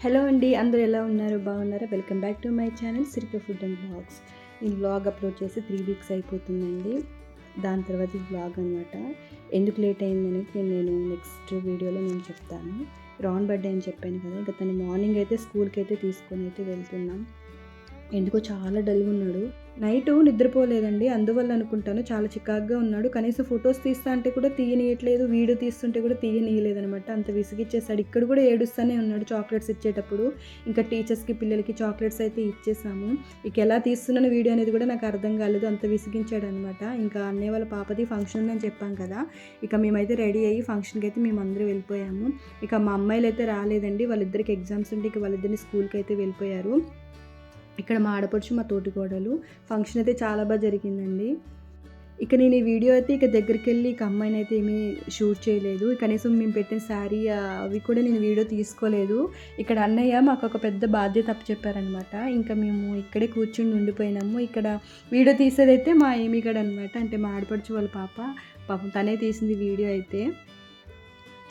Hello అండి అందరూ ఎలా ఉన్నారు? బాగున్నారా? Welcome back to my channel Sirika food and blogs ఈ బ్లాగ్ అప్లోడ్ చేసి త్రీ వీక్స్ అయిపోతుందండి. దాని తర్వాత ఈ బ్లాగ్ అనమాట ఎందుకు లేట్ అయిందని నేను నెక్స్ట్ వీడియోలో నేను చెప్తాను. రాన్ బర్త్డే అని చెప్పాను కదా ఇంకా తను మార్నింగ్ అయితే స్కూల్కి అయితే తీసుకొని అయితే వెళ్తున్నాం. ఎందుకో చాలా డల్గా ఉన్నాడు. నైట్ నిద్రపోలేదండి. అందువల్ల అనుకుంటాను చాలా చికాగ్గా ఉన్నాడు. కనీసం ఫొటోస్ తీస్తా అంటే కూడా తీయనీయట్లేదు. వీడియో తీస్తుంటే కూడా తీయనీయలేదు అనమాట అంత విసిగిచ్చేసాడు. ఇక్కడ కూడా ఏడుస్తూనే ఉన్నాడు చాక్లెట్స్ ఇచ్చేటప్పుడు. ఇంకా టీచర్స్కి పిల్లలకి చాక్లెట్స్ అయితే ఇచ్చేసాము. ఇక ఎలా తీస్తున్నాను వీడియో అనేది కూడా నాకు అర్థం కాలేదు. అంత విసిగించాడు అనమాట ఇంకా అన్నయ్య వాళ్ళ పాపది ఫంక్షన్ అని చెప్పాం కదా. ఇక మేమైతే రెడీ అయ్యి ఫంక్షన్కి అయితే మేము అందరూ వెళ్ళిపోయాము. ఇక మా అమ్మాయిలు అయితే రాలేదండి. వాళ్ళిద్దరికి ఎగ్జామ్స్ ఉంటే ఇక వాళ్ళిద్దరిని స్కూల్కి అయితే వెళ్ళిపోయారు. ఇక్కడ మా ఆడపడుచు మా తోటి కోడలు ఫంక్షన్ అయితే చాలా బాగా జరిగిందండి. ఇక నేను ఈ వీడియో అయితే ఇక దగ్గరికి వెళ్ళి ఇక అమ్మాయిని అయితే ఏమీ షూట్ చేయలేదు. కనీసం మేము పెట్టిన శారీ అవి కూడా నేను వీడియో తీసుకోలేదు. ఇక్కడ అన్నయ్య మాకు ఒక పెద్ద బాధ్యత అప్పచెప్పారనమాట ఇంకా మేము ఇక్కడే కూర్చుని ఉండిపోయినాము. ఇక్కడ వీడియో తీసేదైతే మా ఏమిగడ అనమాట అంటే మా ఆడపడుచు వాళ్ళ పాప. పాపం తనే తీసింది వీడియో అయితే.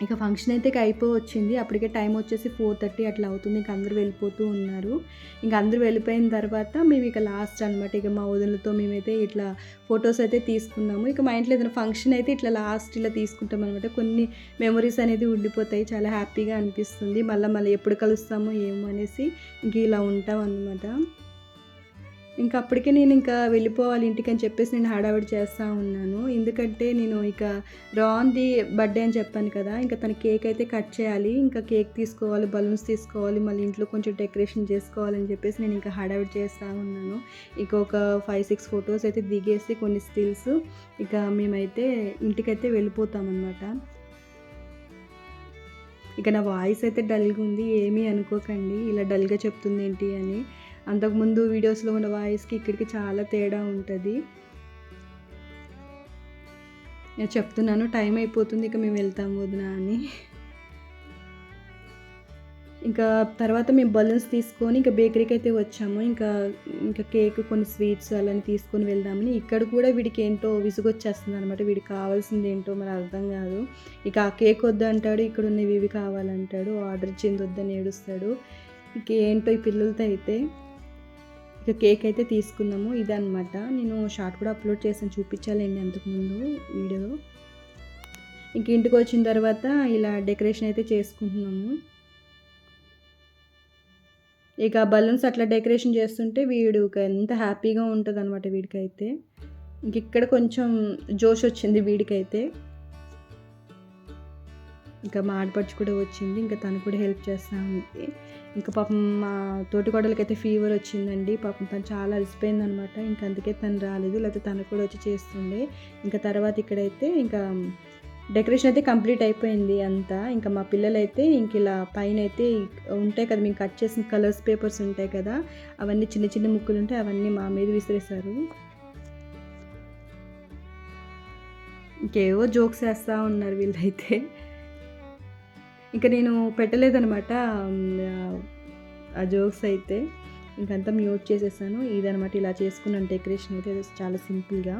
ఇక ఫంక్షన్ అయితే అయిపో వచ్చింది అప్పటికే టైం వచ్చేసి ఫోర్ థర్టీ అట్లా అవుతుంది. ఇంక అందరూ వెళ్ళిపోతూ ఉన్నారు. ఇంక అందరూ వెళ్ళిపోయిన తర్వాత మేము ఇక లాస్ట్ అనమాట ఇక మా వదినలతో మేమైతే ఇట్లా ఫొటోస్ అయితే తీసుకున్నాము. ఇక మా ఇంట్లో ఏదైనా ఫంక్షన్ అయితే ఇట్లా లాస్ట్ ఇలా తీసుకుంటాం అనమాట కొన్ని మెమరీస్ అనేది ఉండిపోతాయి. చాలా హ్యాపీగా అనిపిస్తుంది. మళ్ళీ మళ్ళీ ఎప్పుడు కలుస్తామో ఏమో అనేసి ఇంక ఇలా ఉంటాం అనమాట ఇంకా అప్పటికే నేను ఇంకా వెళ్ళిపోవాలి ఇంటికి అని చెప్పేసి నేను హడావిడి చేస్తూ ఉన్నాను. ఎందుకంటే నేను ఇక రాంది బర్త్డే అని చెప్పాను కదా ఇంకా తన కేక్ అయితే కట్ చేయాలి ఇంకా కేక్ తీసుకోవాలి బలూన్స్ తీసుకోవాలి మళ్ళీ ఇంట్లో కొంచెం డెకరేషన్ చేసుకోవాలని చెప్పేసి నేను ఇంకా హడావిడి చేస్తూ ఉన్నాను. ఇక ఒక ఫైవ్ సిక్స్ ఫొటోస్ అయితే దిగేసి కొన్ని స్టిల్స్ ఇక మేమైతే ఇంటికైతే వెళ్ళిపోతామన్నమాట ఇక నా వాయిస్ అయితే డల్గా ఉంది ఏమీ అనుకోకండి ఇలా డల్గా చెప్తుంది ఏంటి అని. అంతకుముందు వీడియోస్లో ఉన్న వాయిస్కి ఇక్కడికి చాలా తేడా ఉంటుంది. నేను చెప్తున్నాను టైం అయిపోతుంది ఇక మేము వెళ్తాం వదిన అని. ఇంకా తర్వాత మేము బలూన్స్ తీసుకొని ఇంకా బేకరీకి అయితే వచ్చాము. ఇంకా ఇంకా కేక్ కొన్ని స్వీట్స్ అలాని తీసుకొని వెళ్దామని. ఇక్కడ కూడా వీడికి ఏంటో విసుగొచ్చేస్తుంది అనమాట వీడికి కావాల్సింది ఏంటో మరి అర్థం కాదు. ఇక ఆ కేక్ వద్దంటాడు ఇక్కడ ఉన్నవి ఇవి కావాలంటాడు. ఆర్డర్ ఇచ్చింది వద్దని ఏడుస్తాడు. ఇక ఏంటో ఈ పిల్లలతో అయితే ఇక కేక్ అయితే తీసుకున్నాము ఇదనమాట నేను షార్ట్ కూడా అప్లోడ్ చేసాను చూపించాలండి అంతకుముందు వీడియో. ఇంక ఇంటికి వచ్చిన తర్వాత ఇలా డెకరేషన్ అయితే చేసుకుంటున్నాము. ఇక బలూన్స్ అట్లా డెకరేషన్ చేస్తుంటే వీడు ఎంత హ్యాపీగా ఉంటుంది అనమాట వీడికైతే. ఇంక ఇక్కడ కొంచెం జోష్ వచ్చింది వీడికైతే. ఇంకా మా ఆడపడుచు కూడా వచ్చింది. ఇంకా తను కూడా హెల్ప్ చేస్తూ ఉంది. ఇంకా పాపం మా తోటికోడలకైతే ఫీవర్ వచ్చిందండి. పాపం తను చాలా అలసిపోయింది అనమాట ఇంకా అందుకే తను రాలేదు. లేకపోతే తను కూడా వచ్చి చేస్తుండే. ఇంకా తర్వాత ఇక్కడైతే ఇంకా డెకరేషన్ అయితే కంప్లీట్ అయిపోయింది అంతా. ఇంకా మా పిల్లలైతే ఇంక ఇలా పైన అయితే ఉంటాయి కదా మేము కట్ చేసిన కలర్స్ పేపర్స్ ఉంటాయి కదా అవన్నీ చిన్న చిన్న ముక్కులు ఉంటాయి అవన్నీ మా మీద విసిరేశారు. ఇంకేవో జోక్స్ వేస్తూ ఉన్నారు వీళ్ళైతే. ఇంకా నేను పెట్టలేదనమాట ఆ జోక్స్ అయితే. ఇంకంతా మ్యూట్ చేసేసాను. ఇదనమాట ఇలా చేసుకున్నాను డెకరేషన్ అయితే. చాలా సింపుల్గా.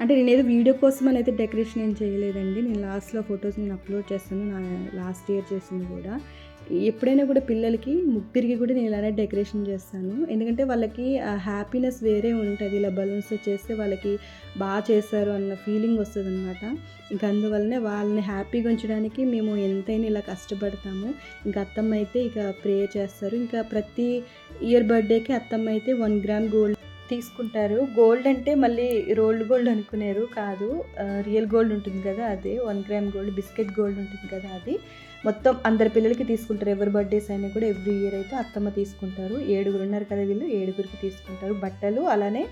అంటే నేనేదో వీడియో కోసం అని అయితే డెకరేషన్ ఏం చేయలేదండి. నేను లాస్ట్లో ఫొటోస్ నేను అప్లోడ్ చేస్తాను. నా లాస్ట్ ఇయర్ చేసింది కూడా. ఎప్పుడైనా కూడా పిల్లలకి ముగ్గురికి కూడా నేను ఇలానే డెకరేషన్ చేస్తాను. ఎందుకంటే వాళ్ళకి ఆ హ్యాపీనెస్ వేరే ఉంటుంది. ఇలా బలూన్స్ చేస్తే వాళ్ళకి బాగా చేస్తారు అన్న ఫీలింగ్ వస్తుంది అనమాట ఇంకా అందువల్లనే వాళ్ళని హ్యాపీగా ఉంచడానికి మేము ఎంతైనా ఇలా కష్టపడతాము. ఇంకా అత్తమ్మ అయితే ఇక ప్రేయర్ చేస్తారు. ఇంకా ప్రతి ఇయర్ బర్త్డేకి అత్తమ్మ అయితే వన్ గ్రామ్ గోల్డ్ తీసుకుంటారు. గోల్డ్ అంటే మళ్ళీ రోల్డ్ గోల్డ్ అనుకునేరు కాదు. రియల్ గోల్డ్ ఉంటుంది కదా అదే. One gram gold biscuit gold ఉంటుంది కదా అది. మొత్తం అందరి పిల్లలకి తీసుకుంటారు. ఎవరి బర్త్డేస్ అయినా కూడా ఎవ్రీ ఇయర్ అయితే అత్తమ్మ తీసుకుంటారు. ఏడుగురు ఉన్నారు కదా వీళ్ళు ఏడుగురికి తీసుకుంటారు. బట్టలు అలానే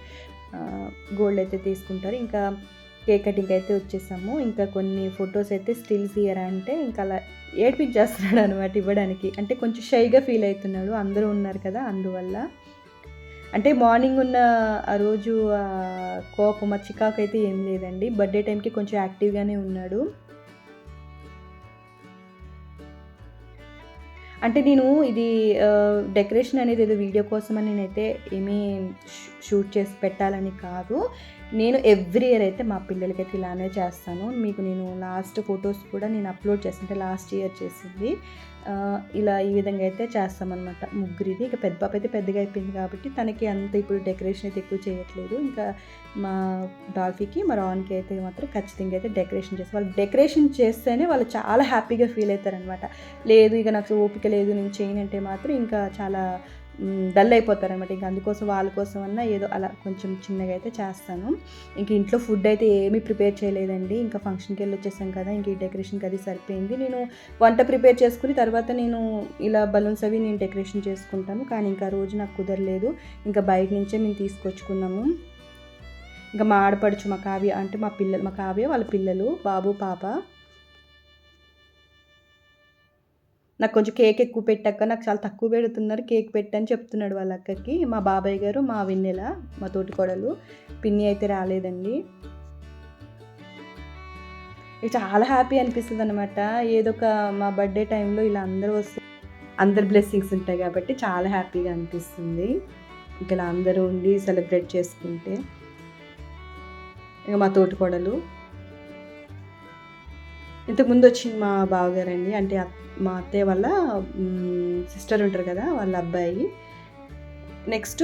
గోల్డ్ అయితే తీసుకుంటారు. ఇంకా కేక్ కటింగ్ అయితే వచ్చేసాము. ఇంకా కొన్ని ఫొటోస్ అయితే స్టిల్స్ ఇయరా అంటే ఇంకా అలా ఏడ్పించేస్తున్నాడు అనమాట ఇవ్వడానికి. అంటే కొంచెం షైగా ఫీల్ అవుతున్నాడు. అందరూ ఉన్నారు కదా అందువల్ల. అంటే మార్నింగ్ ఉన్న ఆ రోజు కోపం ఆ చికాకు అయితే ఏం లేదండి. బర్త్డే టైంకి కొంచెం యాక్టివ్గానే ఉన్నాడు. అంటే నేను ఇది డెకరేషన్ అనేది ఏదో వీడియో కోసం అని నేనైతే ఏమీ షూట్ చేసి పెట్టాలని కాదు. నేను ఎవ్రీ ఇయర్ అయితే మా పిల్లలకైతే ఇలానే చేస్తాను. మీకు నేను లాస్ట్ ఫొటోస్ కూడా నేను అప్లోడ్ చేస్తుంటే లాస్ట్ ఇయర్ చేసింది. ఇలా ఈ విధంగా అయితే చేస్తామన్నమాట. ముగ్గురిది. ఇక పెద్ద పాప అయితే పెద్దగా అయిపోయింది కాబట్టి తనకి అంత ఇప్పుడు డెకరేషన్ అయితే ఎక్కువ చేయట్లేదు. ఇంకా మా డాల్ఫీకి మా రాన్కి అయితే మాత్రం ఖచ్చితంగా అయితే డెకరేషన్ చేస్తాం. వాళ్ళు డెకరేషన్ చేస్తేనే వాళ్ళు చాలా హ్యాపీగా ఫీల్ అవుతారనమాట లేదు ఇక నాకు ఓపిక లేదు నేను చేయనంటే మాత్రం ఇంకా చాలా డల్ అయిపోతారనమాట ఇంకా అందుకోసం వాళ్ళ కోసం అన్నా ఏదో అలా కొంచెం చిన్నగా అయితే చేస్తాను. ఇంక ఇంట్లో ఫుడ్ అయితే ఏమీ ప్రిపేర్ చేయలేదండి. ఇంకా ఫంక్షన్కి వెళ్ళి వచ్చేసాం కదా ఇంక ఈ డెకరేషన్కి అది సరిపోయింది. నేను వంట ప్రిపేర్ చేసుకుని తర్వాత నేను ఇలా బలూన్స్ అవి నేను డెకరేషన్ చేసుకుంటాను. కానీ ఇంకా రోజు నాకు కుదరలేదు. ఇంకా బయట నుంచే మేము తీసుకొచ్చుకున్నాము. ఇంకా మా ఆడపడుచు మా కావ్య అంటే మా పిల్లలు మా కావ్య వాళ్ళ పిల్లలు బాబు పాప నాకు కొంచెం కేక్ ఎక్కువ పెట్టాక నాకు చాలా తక్కువ పెడుతున్నారు కేక్ పెట్టని చెప్తున్నాడు వాళ్ళ అక్కకి. మా బాబాయ్ గారు మా వెన్నెల మా తోటి కోడలు పిన్ని అయితే రాలేదండి. ఇక చాలా హ్యాపీ అనిపిస్తుంది అనమాట ఏదో ఒక మా బర్త్డే టైంలో ఇలా అందరూ వస్తే అందరు బ్లెస్సింగ్స్ ఉంటాయి కాబట్టి చాలా హ్యాపీగా అనిపిస్తుంది. ఇలా అందరూ ఉండి సెలబ్రేట్ చేసుకుంటే. ఇక మా తోటి కోడలు ఇంతకుముందు వచ్చింది మా బావగారండి. అంటే మా అత్తయ్య వాళ్ళ సిస్టర్ ఉంటారు కదా వాళ్ళ అబ్బాయి. నెక్స్ట్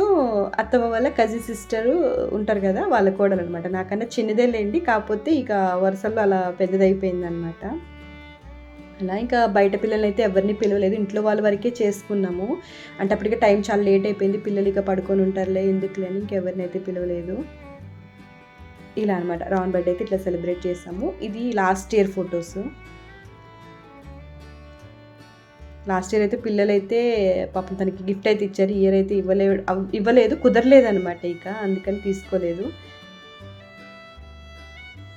అత్తమ్మ వాళ్ళ కజిన్ సిస్టర్ ఉంటారు కదా వాళ్ళ కోడలు అనమాట నాకన్నా చిన్నదే లేండి కాకపోతే ఇక వరుసల్లో అలా పెద్దదైపోయింది అనమాట అలా ఇంకా బయట పిల్లల్ని అయితే ఎవరిని పిలవలేదు. ఇంట్లో వాళ్ళ వరకే చేసుకున్నాము. అంటే అప్పటికే టైం చాలా లేట్ అయిపోయింది. పిల్లలు ఇక పడుకొని ఉంటారులే ఎందుకులే అని ఇంకెవరిని అయితే పిలవలేదు. ఇలా అనమాట రాన్ బర్త్డే అయితే ఇట్లా సెలబ్రేట్ చేసాము. ఇది last year photos. Last year అయితే పిల్లలైతే పాపం తనకి గిఫ్ట్ అయితే ఇచ్చారు. ఇయర్ అయితే ఇవ్వలే ఇవ్వలేదు కుదరలేదు అనమాట ఇక. అందుకని తీసుకోలేదు.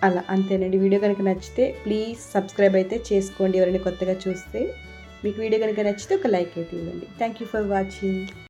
అలా అంతేనండి. వీడియో కనుక నచ్చితే ప్లీజ్ సబ్స్క్రైబ్ అయితే చేసుకోండి ఎవరైనా కొత్తగా చూస్తే. మీకు వీడియో కనుక నచ్చితే ఒక లైక్ అయితే ఇవ్వండి. Thank you for watching